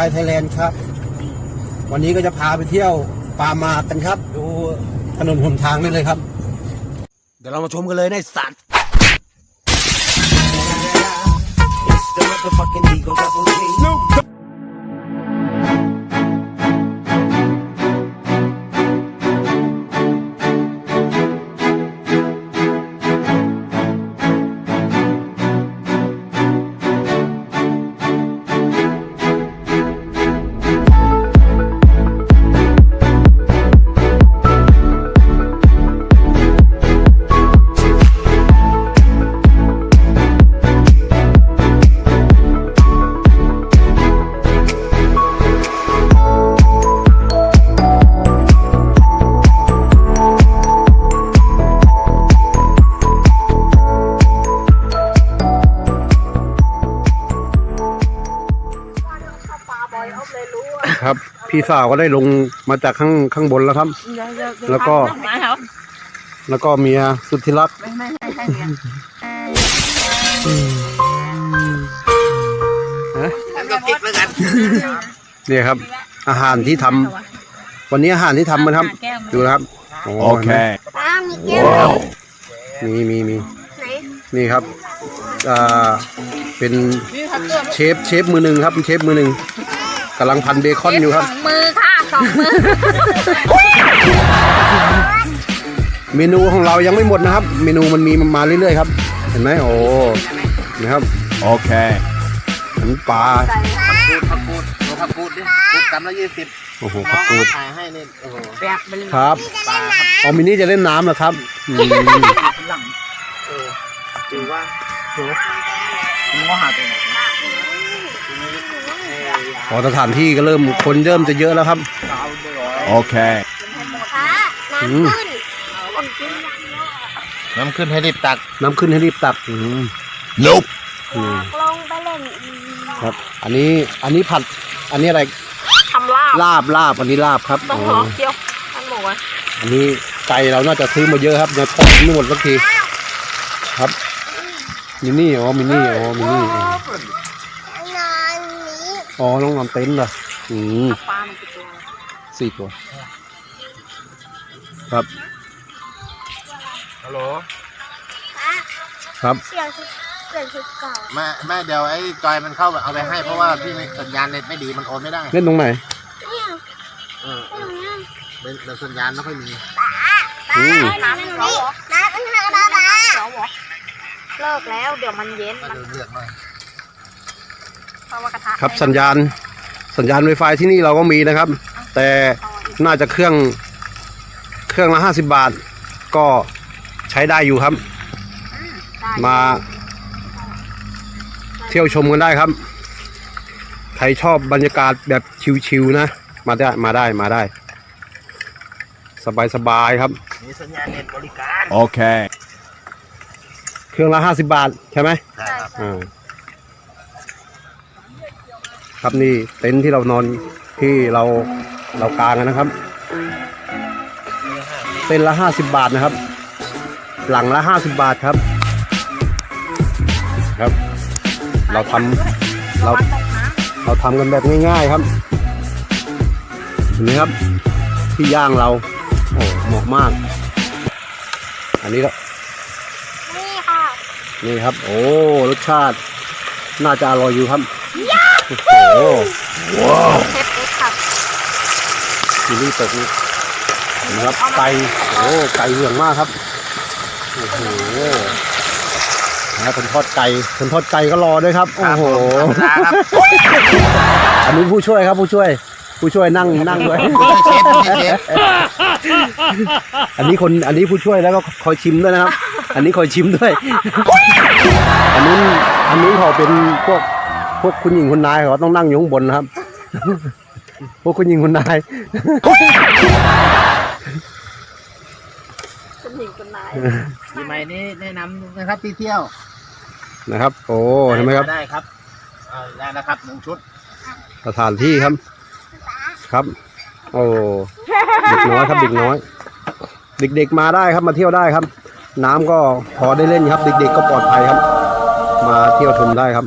องผู้ชายไทยแลนด์ครับ วันนี้ก็จะพาไปเที่ยวป่าหมาดกันครับ ดูถนนหนทางนี่เลยครับ เดี๋ยวเรามาชมกันเลยในสัตว์ The พี่สาวก็ได้ลงมาจากข้างข้างบนแล้วครับ แล้วก็มาเหรอแล้วก็เมียสุดที่รักไม่ไม่ให้ให้เนี่ยเนี่ยครับ อาหารที่ทำวันนี้อาหารที่ทำมันครับแก้วดูนะครับโอเคป้ามีแก้วมีมีมีไหนนี่ครับ อ่า เป็นเชฟเชฟมือหนึ่งครับเชฟมือหนึ่ง กำลังพันเบคอนอยู่ครับ สองมือค่ะสองมือ เมนูของเรายังไม่หมดนะครับ เมนูมันมีมาเรื่อยๆครับ เห็นไหมโอ้นะครับ Okay. อันนปลาผักกูดผักกูดผักกูดดิกูดกำละยี่สิบโอ้โหผักกูดถ่ายให้นี่โอ้โหแบบไปเลยครับออมินี่จะเล่นน้ำเหรอครับอืมถือว่ามึงก็หาตัวไหนพ อสถานที่ก็เริ่มคนเริ่มจะเยอะแล้วครับ Okay. ป้าอืน้ำมขึ้นน้ำขึ้นให้รีบตัก น้ำขึ้นให้รีบตักอืม Nope. อืม ลงไปเล่นอีกครับ อันนี้อันนี้ผัด อันนี้อะไรทำลาบลาบลาบอันนี้ลาบครับต้องอ๋หออมเจียวท่านบอกว่าอันนี้ไก่เราน่าจะซื้อมาเยอะครับยังทอดไม่หมดสักที ครับมินี่อ๋อมินี่อ๋อมินี่อ๋อนอนนี้ อ๋อต้องนำเต็นท์เหรออืมปลามันกี่ตัวสี่ตัว ครับ ฮัลโหลป้าครับ เสียงชุดเปลี่ยนชุดเก่าแม่แม่เดี๋ยวไอ้จอยมันเข้าเอาไปให้เพราะว่าพี่ไม่สัญญาณเน็ตไม่ดีมันโอนไม่ได้เล่นตรงไหนเนี่ยเออเออเดี๋ยวเดี๋ยวสัญญาณไม่ค่อยมีป้าอืมน้ำมันนี่น้ำมันทางป้าป้าเดี๋ยวบอกเลิกแล้วเดี๋ยวมันเย็น ก็มันดูเลือกหน่อยเพราะ ว่ากระทะครับสัญญาณสัญญาณไวไฟที่นี่เราก็มีนะครับ แต่น่าจะเครื่องเครื่องละห้าสิบบาท ก็ใช้ได้อยู่ครับ มา เที่ยวชมกันได้ครับ ใครชอบบรรยากาศแบบชิวๆนะ มาได้มาได้มาได้ สบายๆครับ มีสัญญาณเน็ตบริการ Okay. เครื่องละห้าสิบบาทใช่ไหม ใช่ครับ อ่า ครับนี่เต็นท์ที่เรานอนที่เราเรากางกันนะครับ เต็นท์ละห้าสิบบาทนะครับ หลังละห้าสิบบาทครับ ครับ เราทำเราเราทำกันแบบง่ายๆครับเห็นไหมครับ ที่ย่างเราโอ้เหมาะมาก อันนี้ก็นี่ค่ะ นี่ครับ โอ้รสชาติ น่าจะอร่อยอยู่ครับ โอ้โหเทปเอ็กซ์ค่ะซีรีส์ตกนี่นะครับไก่โอ้ไก่เหลืองมากครับโอ้โหนะคนทอดไก่คนทอดไก่ก็รอด้วยครับโอ้โหอันนี้ผู้ช่วยครับผู้ช่วย ผู้ช่วยนั่งนั่งด้วยอันนี้คนอันนี้ผู้ช่วยแล้วก็คอยชิมด้วยนะครับ อันนี้คอยชิมด้วย อันนู้นอันนู้นเขาเป็นพวก วกคุณหญิงคุณนายเขาต้องนั่งอยู่ข้างบนนะครับ พวกคุณหญิงคุณนายคุณหญิงคุณนายปีใหม่นี้แนะนำนะครับที่เที่ยวนะครับ โอ้เห็นไหมครับได้ครับเอาได้นะครับหนึ่งชุดสถานที่ครับ ครับ โอ้เด็กน้อยครับเด็กน้อย เด็กๆมาได้ครับมาเที่ยวได้ครับ น้ำก็พอได้เล่นครับ เด็กๆก็ปลอดภัยครับ มาเที่ยวชมได้ครับ